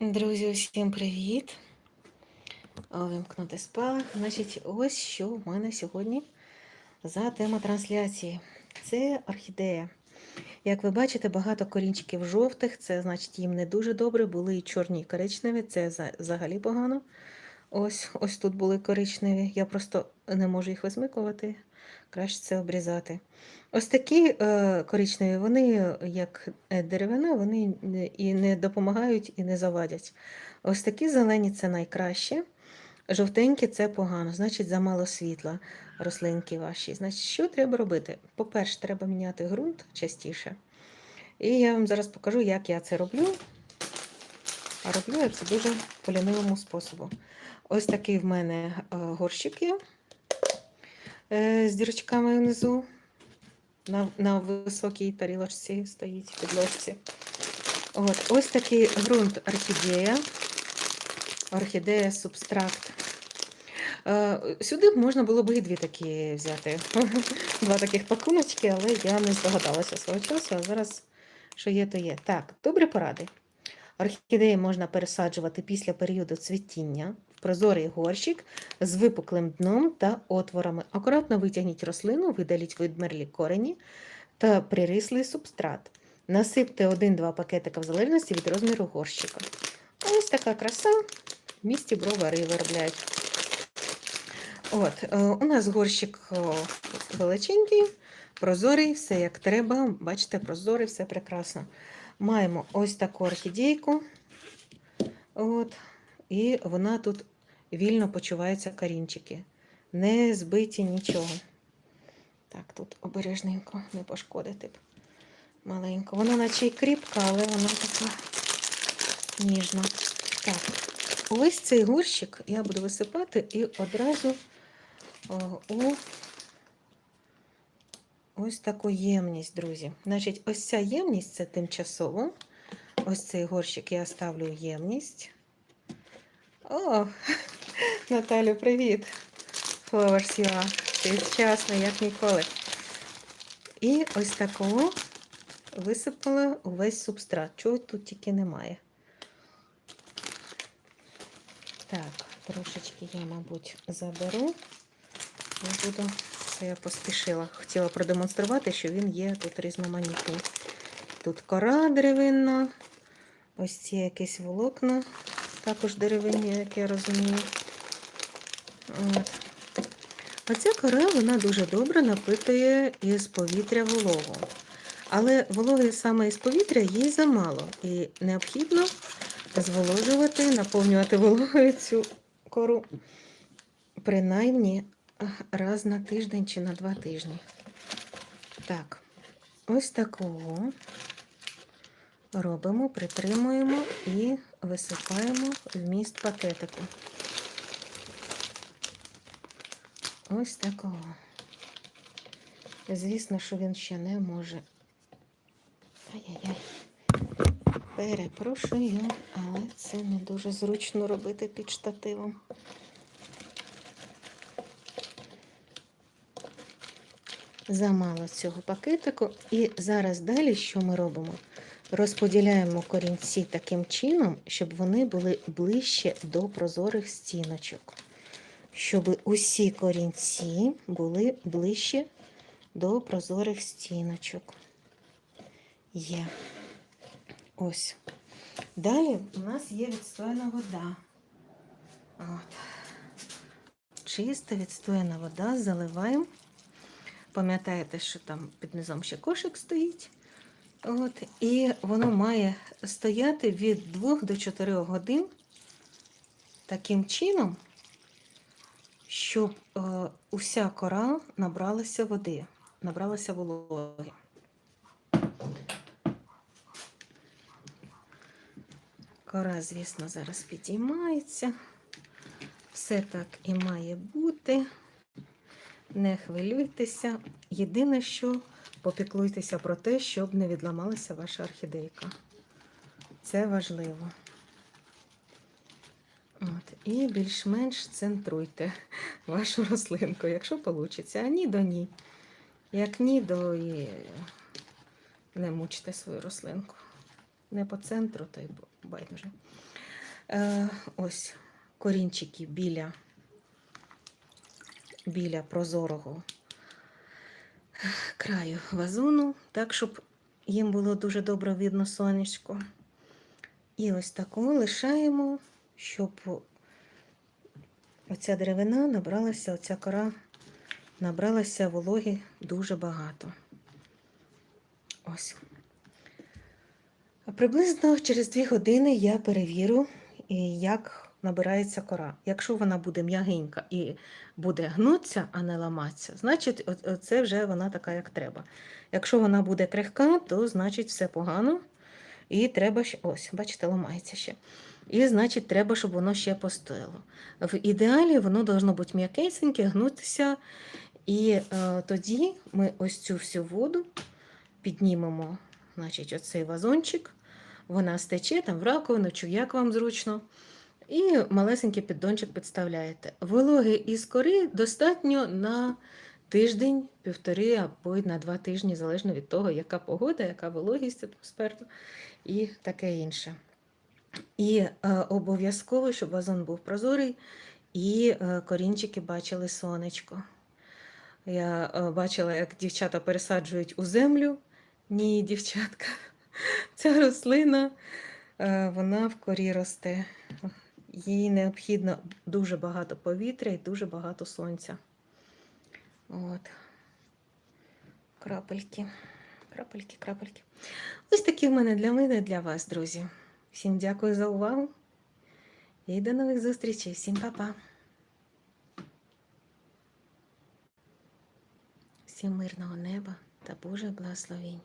Друзі, усім привіт! Вимкнути спалах. Значить, ось що в мене сьогодні за тема трансляції. Це орхідея. Як ви бачите, багато корінчиків жовтих, це значить їм не дуже добре. Були і чорні, і коричневі, це взагалі погано. Ось ось тут були коричневі. Я просто не можу їх висмикувати, краще це обрізати. Ось такі е, коричневі, вони, як е, деревина, вони і не допомагають, і не завадять. Ось такі зелені це найкраще. Жовтенькі це погано, значить, замало світла рослинки ваші. Значить, що треба робити? По-перше, треба міняти ґрунт частіше. І я вам зараз покажу, як я це роблю. А роблю я це дуже по лінивому способу. Ось такий в мене е, горщик є з дірочками внизу. На, на високій тарілочці стоїть підложці. От, ось такий ґрунт орхідея. Орхідея субстракт. Е, Сюди можна було б і дві такі взяти. Два таких пакуночки, але я не здогадалася свого часу, а зараз що є, то є. Так, добрі поради. Орхідеї можна пересаджувати після періоду цвітіння прозорий горщик з випуклим дном та отворами. Акуратно витягніть рослину, видаліть відмерлі корені та пририслий субстрат. Насипте 1-2 пакетика в залежності від розміру горщика. Ось така краса. В місті бровари виробляють. От, е, у нас горщик величенький, прозорий, все як треба. Бачите, прозорий, все прекрасно. Маємо ось таку орхідейку. От, і вона тут вільно почуваються корінчики. Не збиті нічого. Так, тут обережненько не пошкодити б. Маленько. Вона наче й кріпка, але вона така ніжна. Так, ось цей горщик я буду висипати і одразу у ось таку ємність, друзі. Значить, ось ця ємність це тимчасово. Ось цей горщик я ставлю ємність. О, Наталю, привіт! Flowers UA. Ти вчасно, як ніколи. І ось такого висипала увесь субстрат. Чого тут тільки немає. Так, трошечки я, мабуть, заберу. Я буду, це я поспішила. Хотіла продемонструвати, що він є тут різноманітний. Тут кора деревинна, ось ці якісь волокна, також деревинні, як я розумію. Оця кора вона дуже добре напитує із повітря вологу. Але вологи саме із повітря їй замало. І необхідно зволожувати, наповнювати вологою цю кору принаймні раз на тиждень чи на два тижні. Так, ось такого робимо, притримуємо і висипаємо в міст пакетику. Ось такого. Звісно, що він ще не може. Ай-яй-яй. Перепрошую, але це не дуже зручно робити під штативом. Замало цього пакетику. І зараз далі що ми робимо? Розподіляємо корінці таким чином, щоб вони були ближче до прозорих стіночок. Щоб усі корінці були ближче до прозорих стіночок. Є. Ось. Далі у нас є відстояна вода. От. Чиста відстояна вода, заливаємо. Пам'ятаєте, що там під низом ще кошик стоїть. От, і воно має стояти від 2 до 4 годин таким чином, щоб е, уся кора набралася води, набралася вологи. Кора, звісно, зараз підіймається. Все так і має бути. Не хвилюйтеся. Єдине, що попіклуйтеся про те, щоб не відламалася ваша орхідейка. Це важливо. От. І більш-менш центруйте вашу рослинку, якщо вийде. А ні, до ні. Як ні, то і не мучте свою рослинку. Не по центру, то й байдуже. Е, ось корінчики біля, біля прозорого краю вазону, так, щоб їм було дуже добре видно сонечко. І ось таку лишаємо, щоб оця деревина набралася, оця кора набралася вологи дуже багато. Ось. Приблизно через 2 години я перевірю, як набирається кора. Якщо вона буде м'ягенька і буде гнутися, а не ламатися, значить це вже вона така, як треба. Якщо вона буде крихка, то значить все погано. І треба ще, ось, бачите, ламається ще. І значить, треба, щоб воно ще постояло. В ідеалі воно должно бути м'якесеньке, гнутися. І е, тоді ми ось цю всю воду піднімемо, значить, оцей вазончик. Вона стече там в раковину, чи як вам зручно. І малесенький піддончик підставляєте. Вологи із кори достатньо на тиждень, півтори або на два тижні, залежно від того, яка погода, яка вологість атмосферна і таке інше. І е, обов'язково, щоб вазон був прозорий, і е, корінчики бачили сонечко. Я е, бачила, як дівчата пересаджують у землю. Ні, дівчатка, ця рослина, вона в корі росте. Їй необхідно дуже багато повітря і дуже багато сонця. От. Крапельки, крапельки, крапельки. Ось такі в мене для мене, для вас, друзі. Всім дякую за увагу і до нових зустрічей. Всім па-па. Всім мирного неба та Божих благословень.